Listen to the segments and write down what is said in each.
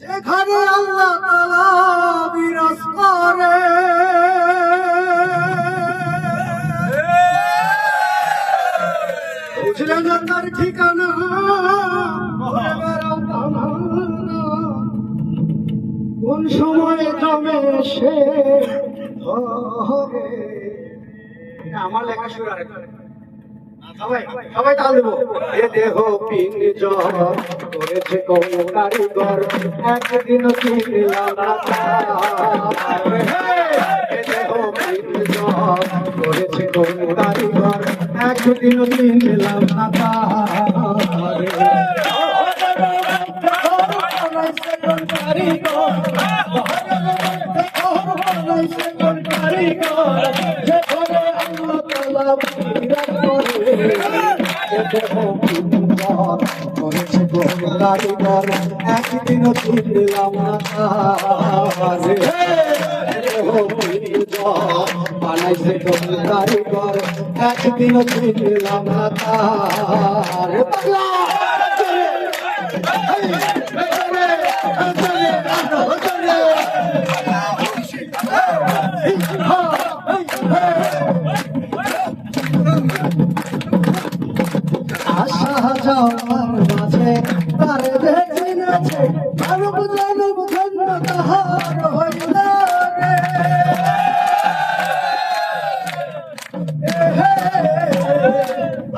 যেখানে আল্লাহ বিরাজ করে। বুঝলে না তার ঠিকানা কোন সময় জমে সে আমার লেখা শুরু আরেকটা সবাই তাল দেবো। এ দেহ পিঞ্জ করেছে কোন কারিগর একদিন কিনলাম। এ দেহ পিঞ্জ করেছে কোন কারিগর একদিন কিনলাম না কারিগর একদিন তারে বানাইছে কারিগর একদিন না তারে পাগলা আশা যাওয়ার মাঝে দেখে নাচে মানব জানব ধন্য তাহার হইল রে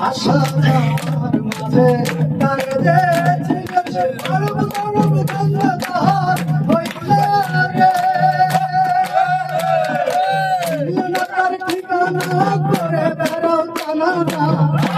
আশা মাঝে তার নাচে মানব জানব ধন্য তাহার হইল রে ঠিকানা করে বেড়াও জানা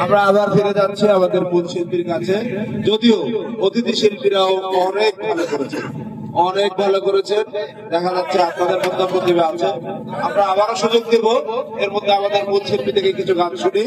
আমরা আবার ফিরে যাচ্ছি আমাদের মূল শিল্পীর কাছে। যদিও অতিথি শিল্পীরাও অনেক ভালো করেছেন। অনেক ভালো করেছেন। দেখা যাচ্ছে আপনাদের মধ্যে প্রতিভা আছে। আমরা আবারও সুযোগ দেব। এর মধ্যে আমাদের মূল শিল্পী থেকে কিছু গান শুনি।